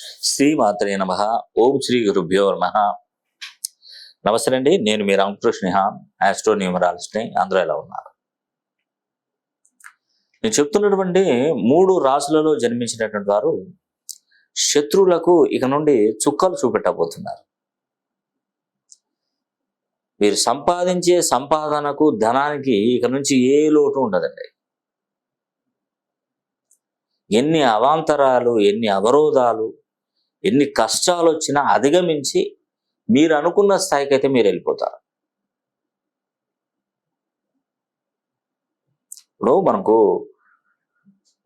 శ్రీమాత్రే నమ. ఓం శ్రీ గురుభ్యో నమ. నమస్తే అండి నేను మీ రామకృష్ణ ఆస్ట్రో న్యూమరాలజిస్ట్ని అందరూ ఎలా ఉన్నారు? నేను చెప్తున్నటువంటి మూడు రాసులలో జన్మించినటువంటి వారు శత్రువులకు ఇక నుండి చుక్కలు చూపెట్టబోతున్నారు. మీరు సంపాదించే సంపాదనకు ధనానికి ఇక నుంచి ఏ లోటు ఉండదండి. ఎన్ని అవాంతరాలు ఎన్ని అవరోధాలు ఎన్ని కష్టాలు వచ్చినా అధిగమించి మీరు అనుకున్న స్థాయికి అయితే మీరు వెళ్ళిపోతారు. ఇప్పుడు మనకు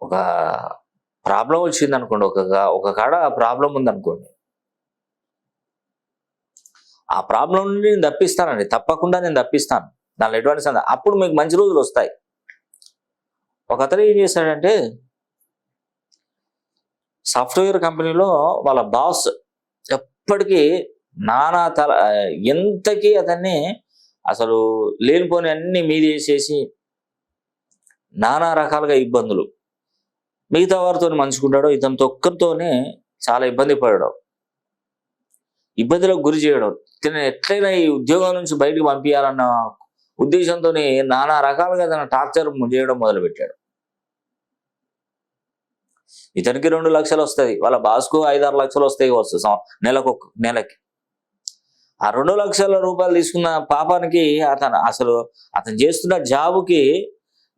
ఒక ప్రాబ్లం వచ్చింది అనుకోండి ఒక ఒక కాడ ప్రాబ్లం ఉందనుకోండి. ఆ ప్రాబ్లం నుండి నేను తప్పిస్తానండి తప్పకుండా నేను తప్పిస్తాను దానిలో ఎటువంటి సందేహం అప్పుడు మీకు మంచి రోజులు వస్తాయి ఒక అతను ఏం చేశాడంటే సాఫ్ట్వేర్ కంపెనీలో వాళ్ళ బాస్ ఎప్పటికీ నానా తల ఎంతకీ అతన్ని అసలు లేనిపోని అన్ని మీదేసేసి నానా రకాలుగా ఇబ్బందులు. మిగతా వారితో మంచుకుంటాడో ఇతనితో ఒక్కరితోనే చాలా ఇబ్బంది పడడం. ఇబ్బందులకు గురి చేయడం. తిన ఎట్లయినా ఈ ఉద్యోగం నుంచి బయటకు పంపించాలన్న ఉద్దేశంతో నానా రకాలుగా తన టార్చర్ చేయడం మొదలుపెట్టాడు. ఇతనికి రెండు లక్షలు వస్తుంది వాళ్ళ బాస్కు ఐదారు లక్షలు వస్తాయి కావచ్చు నెలకు నెలకి. ఆ రెండు లక్షల రూపాయలు తీసుకున్న పాపానికి అతను అసలు అతను చేస్తున్న జాబుకి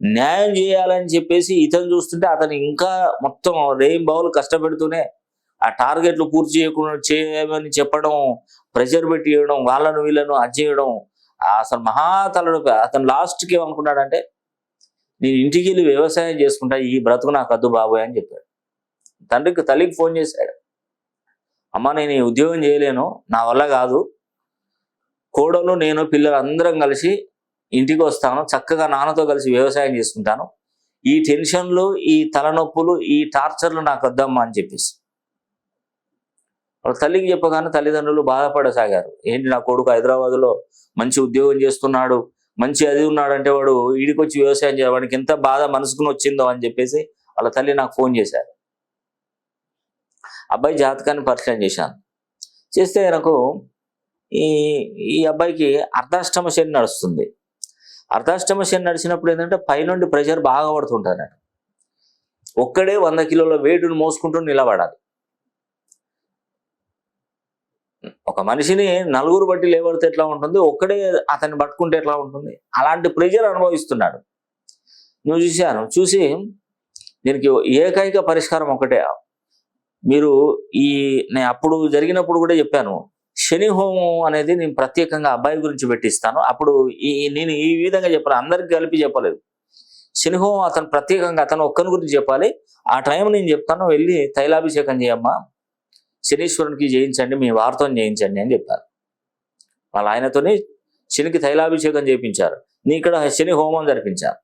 న్యాయం చేయాలని చెప్పేసి ఇతను చూస్తుంటే అతను ఇంకా మొత్తం రేం బావులు కష్టపెడుతూనే ఆ టార్గెట్లు పూర్తి చేయకుండా చేయమని చెప్పడం ప్రెషర్ పెట్టి చేయడం వాళ్ళను వీళ్ళను అది చేయడం అసలు మహా తలనొప్పి. అతను లాస్ట్కి ఏమనుకున్నాడంటే నేను ఇంటికి వెళ్ళి వ్యవసాయం చేసుకుంటా ఈ బ్రతుకు నాకు వద్దు బాబోయ్ అని చెప్పాడు. తండ్రికి తల్లికి ఫోన్ చేశాడు. అమ్మ నేను ఈ ఉద్యోగం చేయలేను నా వల్ల కాదు. కోడలు నేను పిల్లలు అందరం కలిసి ఇంటికి వస్తాను చక్కగా నాన్నతో కలిసి వ్యవసాయం చేసుకుంటాను. ఈ టెన్షన్లు ఈ తలనొప్పులు ఈ టార్చర్లు నాకు వద్దమ్మా అని చెప్పేసి. వాళ్ళ తల్లికి చెప్పగానే తల్లిదండ్రులు బాధపడసాగారు. ఏంటి నా కొడుకు హైదరాబాద్లో మంచి ఉద్యోగం చేస్తున్నాడు మంచి అది ఉన్నాడంటే వాడు ఈడికొచ్చి వ్యవసాయం చేయాలి. వాడికి ఎంత బాధ మనసుకుని వచ్చిందో అని చెప్పేసి వాళ్ళ తల్లి నాకు ఫోన్ చేశారు. అబ్బాయి జాతకాన్ని పరిచయం చేశాను. చేస్తే నాకు ఈ ఈ అబ్బాయికి అర్ధాష్టమ శని నడుస్తుంది. అర్ధాష్టమ శని నడిచినప్పుడు ఏంటంటే పైనుండి ప్రెషర్ బాగా పడుతుంటాడు ఒక్కడే వంద కిలోల వేటును మోసుకుంటూ నిలబడాలి. ఒక మనిషిని నలుగురు బట్టి లేబడితే ఎట్లా ఉంటుంది? ఒక్కడే అతన్ని పట్టుకుంటే ఎట్లా ఉంటుంది? అలాంటి ప్రెజర్ అనుభవిస్తున్నాడు. నువ్వు చూశాను. చూసి దీనికి ఏకైక పరిష్కారం ఒకటే. మీరు ఈ నేను అప్పుడు జరిగినప్పుడు కూడా చెప్పాను. శని హోమం అనేది నేను ప్రత్యేకంగా అబ్బాయి గురించి పెట్టిస్తాను. అప్పుడు ఈ నేను ఈ విధంగా చెప్పాలి. అందరికి కలిపి చెప్పలేదు. శని హోమం అతను ప్రత్యేకంగా అతను ఒక్కని గురించి చెప్పాలి. ఆ టైం నేను చెప్తాను. వెళ్ళి తైలాభిషేకం చేయమ్మా. శనీశ్వరునికి చేయించండి మీ వార్తం చేయించండి అని చెప్పారు. వాళ్ళ ఆయనతోని శనికి తైలాభిషేకం చేయించారు. నీ ఇక్కడ శని హోమం జరిపించారు.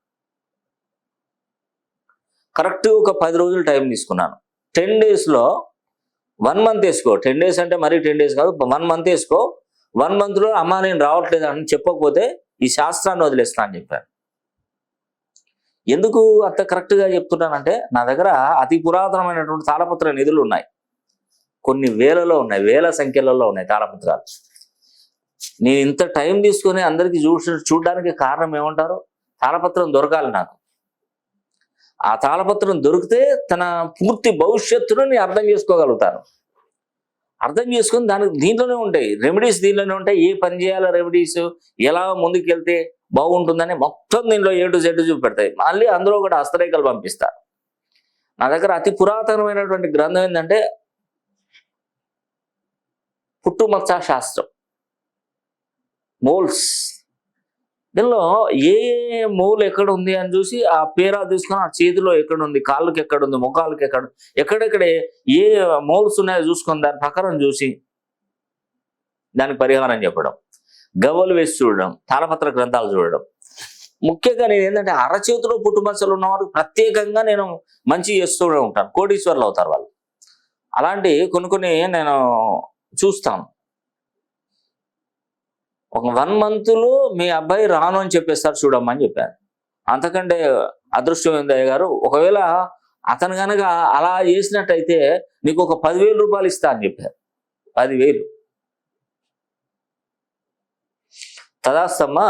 కరెక్ట్ ఒక పది రోజులు టైం తీసుకున్నాను. టెన్ డేస్లో వన్ మంత్ వేసుకో. టెన్ డేస్ అంటే మరీ టెన్ డేస్ కాదు వన్ మంత్ వేసుకో. వన్ మంత్లో అమ్మ నేను రావట్లేదు అని చెప్పకపోతే ఈ శాస్త్రాన్ని వదిలేస్తా అని చెప్పాను ఎందుకు అంత కరెక్ట్గా చెప్తున్నానంటే నా దగ్గర అతి పురాతనమైనటువంటి తాళపత్ర నిధులు ఉన్నాయి. కొన్ని వేలలో ఉన్నాయి వేల సంఖ్యలలో ఉన్నాయి తాళపత్రాలు నేను ఇంత టైం తీసుకొని అందరికి చూసి చూడడానికి కారణం ఏమంటారు? తాళపత్రం దొరకాలి నాకు. ఆ తాళపత్రం దొరికితే తన పూర్తి భవిష్యత్తును నేను అర్థం చేసుకోగలుగుతాను. అర్థం చేసుకొని దానికి దీంట్లోనే ఉంటాయి. రెమెడీస్ దీంట్లోనే ఉంటాయి. ఏ పని చేయాలో రెమెడీస్ ఎలా ముందుకెళ్తే బాగుంటుందని మొత్తం దీంట్లో ఏ టు జెడ్ చూపెడతాయి. మళ్ళీ అందులో కూడా హస్తరేఖలు పంపిస్తారు. నా దగ్గర అతి పురాతనమైనటువంటి గ్రంథం ఏంటంటే పుట్టుమచ్చ శాస్త్రం. మోల్స్. దీనిలో ఏ మూలు ఎక్కడ ఉంది అని చూసి ఆ పేరా తీసుకొని ఆ చేతిలో ఎక్కడ ఉంది కాళ్ళకి ఎక్కడ ఉంది ముఖాలకి ఎక్కడ ఎక్కడెక్కడే ఏ మోల్స్ ఉన్నాయో చూసుకొని దాని ప్రకారం చూసి దానికి పరిహారం చెప్పడం. గవ్వలు వేసి చూడడం తాళపత్ర గ్రంథాలు చూడడం. ముఖ్యంగా నేను ఏంటంటే అరచేతిలో పుట్టుమచ్చలు ఉన్నవారు ప్రత్యేకంగా నేను మంచి చేస్తూనే ఉంటాను. కోటీశ్వర్లు అవుతారు వాళ్ళు. అలాంటి కొన్ని కొన్ని నేను చూస్తాం. ఒక వన్ మంత్లో మీ అబ్బాయి రాను అని చెప్పేస్తారు చూడమ్మా అని చెప్పాను అంతకంటే అదృష్టం ఏందయ్య గారు? ఒకవేళ అతను కనుక అలా చేసినట్టయితే నీకు ఒక పదివేల రూపాయలు ఇస్తా అని చెప్పారు. పదివేలు. తదాస్తమ్మా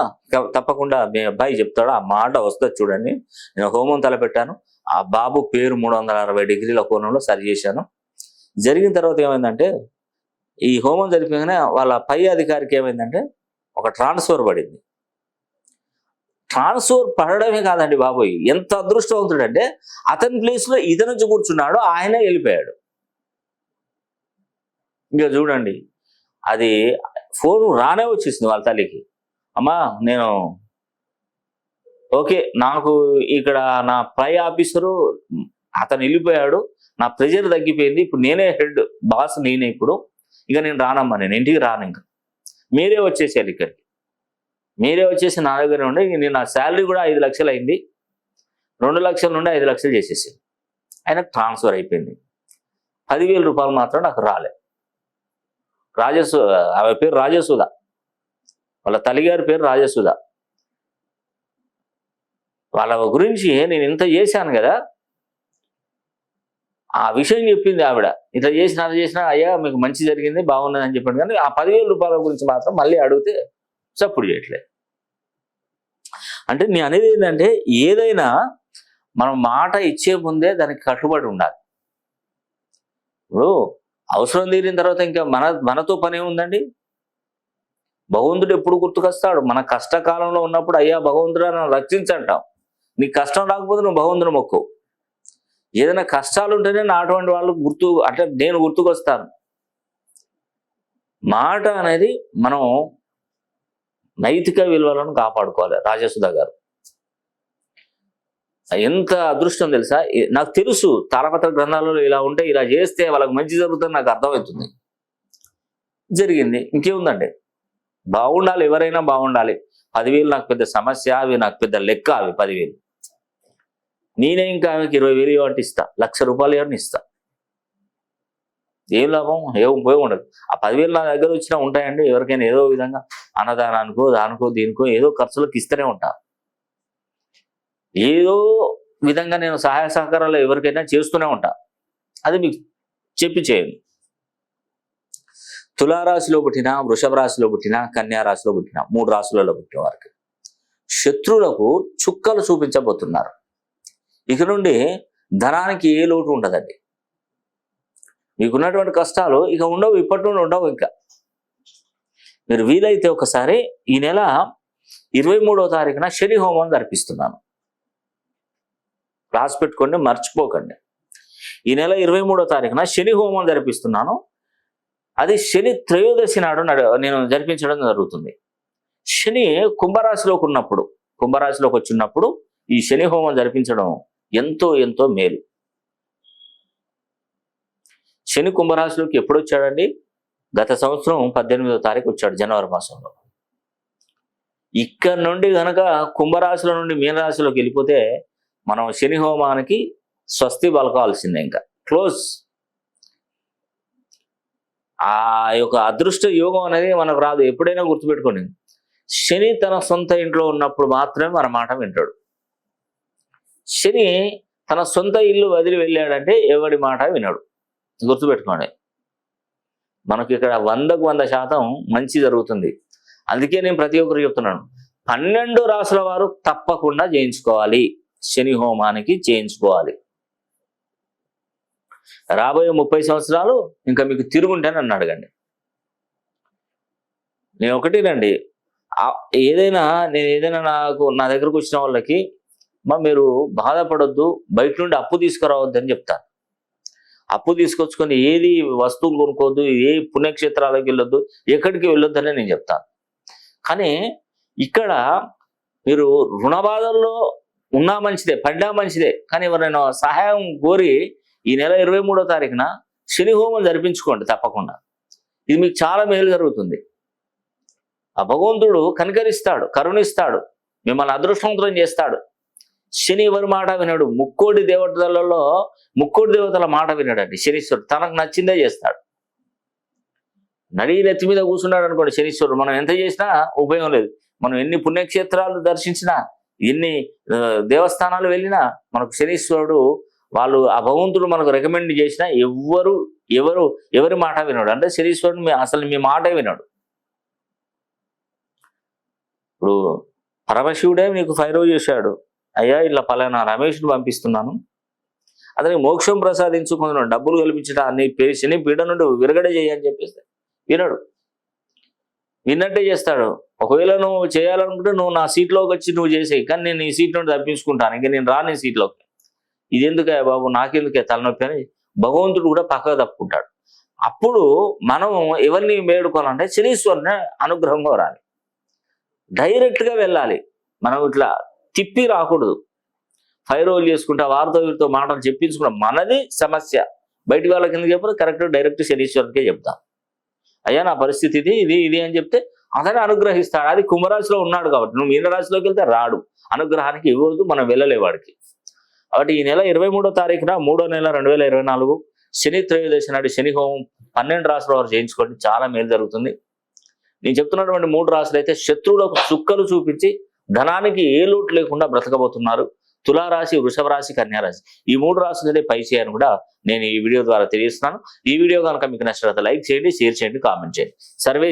తప్పకుండా మీ అబ్బాయి చెప్తాడు ఆ మాట వస్తుంది చూడండి. నేను హోమం తలపెట్టాను. ఆ బాబు పేరు మూడు వందల అరవై డిగ్రీల కోణంలో సరి చేశాను. జరిగిన తర్వాత ఏమైందంటే ఈ హోమం జరిపిగానే వాళ్ళ పై అధికారికి ఏమైందంటే ఒక ట్రాన్స్ఫర్ పడింది. ట్రాన్స్ఫర్ పడడమే కాదండి బాబోయ్ ఎంత అదృష్టవంతుడంటే అతని ప్లేస్లో ఇతనుంచి ఇతను వచ్చి కూర్చున్నాడు ఆయన వెళ్ళిపోయాడు. ఇంకా చూడండి అది ఫోన్ రానే వచ్చేసింది వాళ్ళ తల్లికి. అమ్మా నేను ఓకే నాకు ఇక్కడ నా పై ఆఫీసరు అతను వెళ్ళిపోయాడు నా ప్రెజర్ తగ్గిపోయింది ఇప్పుడు నేనే హెడ్ బాస్ నేనే ఇప్పుడు. ఇక నేను రానమ్మా నేను ఇంటికి రాను ఇంకా. మీరే వచ్చేసేయాలి ఇక్కడికి. మీరే వచ్చేసి నా దగ్గర ఉండి నేను నా శాలరీ కూడా ఐదు లక్షలు అయింది. రెండు లక్షల నుండి ఐదు లక్షలు చేసేసి ఆయనకు ట్రాన్స్ఫర్ అయిపోయింది. పదివేల రూపాయలు మాత్రం నాకు రాలే. రాజసు ఆమె పేరు రాజసుధ. వాళ్ళ తల్లిగారి పేరు రాజసుధ. వాళ్ళ గురించి నేను ఇంత చేశాను కదా ఆ విషయం చెప్పింది ఆవిడ. ఇట్లా చేసిన అది చేసినా అయ్యా మీకు మంచి జరిగింది బాగున్నది అని చెప్పాడు. కానీ ఆ పదివేల రూపాయల గురించి మాత్రం మళ్ళీ అడిగితే సప్పుడు చేయట్లేదు అంటే నేను అనేది ఏంటంటే ఏదైనా మనం మాట ఇచ్చే ముందే దానికి కట్టుబడి ఉండాలి. ఇప్పుడు అవసరం తీరిన తర్వాత ఇంకా మన మనతో పని ఏముందండి? భగవంతుడు ఎప్పుడు గుర్తుకొస్తాడు? మన కష్టకాలంలో ఉన్నప్పుడు అయ్యా భగవంతుడు నన్ను రక్షించంటాం నీకు కష్టం రాకపోతే నువ్వు భగవంతుని మొక్కు. ఏదైనా కష్టాలు ఉంటేనే నా అటువంటి వాళ్ళు గుర్తు అంటే నేను గుర్తుకొస్తాను. మాట అనేది మనం నైతిక విలువలను కాపాడుకోవాలి రాజసుధ గారు. ఎంత అదృష్టం తెలుసా? నాకు తెలుసు తారపత్ర గ్రంథాలలో ఇలా ఉంటే ఇలా చేస్తే వాళ్ళకి మంచి జరుగుతుంది నాకు అర్థమవుతుంది. జరిగింది ఇంకేముందండి? బాగుండాలి ఎవరైనా బాగుండాలి. పదివేలు నాకు పెద్ద సమస్య అవి నాకు పెద్ద లెక్క అవి పదివేలు. నేనే ఇంకా ఆమెకి ఇరవై వేలు ఇవ్వండి ఇస్తా. లక్ష రూపాయలు ఇవ్వండి ఇస్తా. ఏం లాభం? ఏం ఉపయోగం ఉండదు. ఆ పదివేలు నా దగ్గర వచ్చినా ఉంటాయండి. ఎవరికైనా ఏదో విధంగా అన్నదానానికో దానికో దీనికో ఏదో ఖర్చులకు ఇస్తూనే ఉంటా. ఏదో విధంగా నేను సహాయ సహకారాలు ఎవరికైనా చేస్తూనే ఉంటా. అది మీకు చెప్పి చేయండి. తులారాశిలో పుట్టిన వృషభ రాశిలో పుట్టిన కన్యా రాశిలో పుట్టిన మూడు రాశులలో పుట్టిన వారికి శత్రువులకు చుక్కలు చూపించబోతున్నారు. ఇక నుండి ధనానికి ఏ లోటు ఉండదండి. మీకున్నటువంటి కష్టాలు ఇక ఉండవు ఇప్పటి నుండి ఉండవు ఇంకా. మీరు వీలైతే ఒకసారి ఈ నెల ఇరవై మూడవ తారీఖున శని హోమం జరిపిస్తున్నాను. రాసి పెట్టుకోండి మర్చిపోకండి. ఈ నెల ఇరవై మూడో తారీఖున శని హోమం జరిపిస్తున్నాను. అది శని త్రయోదశి నాడు నేను జరిపించడం జరుగుతుంది. శని కుంభరాశిలోకి ఉన్నప్పుడు కుంభరాశిలోకి వచ్చినప్పుడు ఈ శని హోమం జరిపించడం ఎంతో ఎంతో మేలు. శని కుంభరాశిలోకి ఎప్పుడు వచ్చాడండి గత సంవత్సరం పద్దెనిమిదో తారీఖు వచ్చాడు జనవరి మాసంలో. ఇక్కడ నుండి గనక కుంభరాశిలో నుండి మీనరాశిలోకి వెళ్ళిపోతే మనం శని హోమానికి స్వస్తి పలకాల్సిందే ఇంకా. క్లోజ్. ఆ యొక్క అదృష్ట యోగం అనేది మనకు రాదు. ఎప్పుడైనా గుర్తుపెట్టుకోండి. శని తన సొంత ఇంట్లో ఉన్నప్పుడు మాత్రమే మన మాట వింటాడు. శని తన సొంత ఇల్లు వదిలి వెళ్ళాడంటే ఎవడి మాట వినడు. గుర్తుపెట్టుకోండి. మనకి ఇక్కడ వందకు వంద శాతం మంచి జరుగుతుంది. అందుకే నేను ప్రతి ఒక్కరు చెప్తున్నాను. పన్నెండు రాసుల వారు తప్పకుండా చేయించుకోవాలి శని హోమానికి చేయించుకోవాలి రాబోయే ముప్పై సంవత్సరాలు ఇంకా మీకు తిరుగుంటే నన్ను అడగండి. నేను ఒకటేనండి. రండి ఏదైనా నేను ఏదైనా నాకు నా దగ్గరకు వచ్చిన వాళ్ళకి మా మీరు బాధపడొద్దు బయట నుండి అప్పు తీసుకురావద్దు అని చెప్తాను అప్పు తీసుకొచ్చుకొని ఏది వస్తువులు కొనుక్కోవద్దు ఏ పుణ్యక్షేత్రాలకు వెళ్ళొద్దు ఎక్కడికి వెళ్ళొద్దు నేను చెప్తాను. కానీ ఇక్కడ మీరు రుణ బాధల్లో ఉన్నా మంచిదే పడ్డా మంచిదే. కానీ ఎవరైనా సహాయం కోరి ఈ నెల ఇరవై మూడో తారీఖున శని హోమం జరిపించుకోండి తప్పకుండా. ఇది మీకు చాలా మేలు జరుగుతుంది. ఆ భగవంతుడు కనికరిస్తాడు కరుణిస్తాడు మిమ్మల్ని అదృష్టవంతులం చేస్తాడు. శని ఎవరి మాట వినడు? ముక్కోడి దేవతలలో ముక్కోడి దేవతల మాట వినడండి. శనీశ్వరుడు తనకు నచ్చిందే చేస్తాడు. నడి నెత్తి మీద కూర్చున్నాడు అనుకోండి శనీశ్వరుడు. మనం ఎంత చేసినా ఉపయోగం లేదు. మనం ఎన్ని పుణ్యక్షేత్రాలు దర్శించినా ఎన్ని దేవస్థానాలు వెళ్ళినా మనకు శనీశ్వరుడు వాళ్ళు ఆ భగవంతుడు మనకు రికమెండ్ చేసినా ఎవ్వరు ఎవరు ఎవరి మాట వినడు. అంటే శనీశ్వరుడు మీ అసలు మీ మాటే వినడు. ఇప్పుడు పరమశివుడే నీకు ఫైరవ్ చేశాడు. అయ్యా ఇలా పలానా రమేష్ను పంపిస్తున్నాను. అతనికి మోక్షం ప్రసాదించుకున్నాను డబ్బులు కల్పించడం నీ శని పీడ నుండి విరగడ చేయని చెప్పేస్తే వినడు. విన్నట్టే చేస్తాడు. ఒకవేళ నువ్వు చేయాలనుకుంటే నువ్వు నా సీట్లోకి వచ్చి నువ్వు చేసేయి. కానీ నేను ఈ సీట్ నుండి తప్పించుకుంటాను. ఇంకా నేను రాను సీట్లోకి. ఇది ఎందుకే బాబు? నాకెందుకే తలనొప్పి అని భగవంతుడు కూడా పక్కకు తప్పుకుంటాడు. అప్పుడు మనం ఎవరిని వేడుకోవాలంటే శనీశ్వరుని అనుగ్రహం కోరాలి డైరెక్ట్గా వెళ్ళాలి. మనం ఇట్లా తిప్పి రాకూడదు. ఫైవ్ రోల్ చేసుకుంటా వారితో వీరితో మాటలు చెప్పించుకుంటాం మనది సమస్య. బయటి వాళ్ళకి ఎందుకు చెప్పరు? కరెక్ట్ డైరెక్ట్ శనీశ్వరునికే చెప్తాం. అయ్యా నా పరిస్థితి ఇది ఇది ఇది అని చెప్తే అతనే అనుగ్రహిస్తాడు. అది కుంభరాశిలో ఉన్నాడు కాబట్టి. నువ్వు మీనరాశిలోకి వెళ్తే రాడు. అనుగ్రహానికి ఇవ్వదు మనం వెళ్ళలే వాడికి. కాబట్టి ఈ నెల ఇరవై మూడో తారీఖున మూడో నెల రెండు వేల ఇరవై నాలుగు శని త్రయోదశి నాడు శని హోమం పన్నెండు రాసుల వారు చేయించుకోండి చాలా మేలు జరుగుతుంది. నేను చెప్తున్నటువంటి మూడు రాసులు అయితే శత్రువులకు చుక్కలు చూపించి ధనానికి ఏ లోటు లేకుండా బ్రతకబోతున్నారు. తులారాశి వృషభ రాశి కన్యారాశి. ఈ మూడు రాశులే పై చేయని కూడా నేను ఈ వీడియో ద్వారా తెలియజేస్తున్నాను. ఈ వీడియో కనుక మీకు నచ్చినట్లయితే లైక్ చేయండి షేర్ చేయండి కామెంట్ చేయండి. సర్వే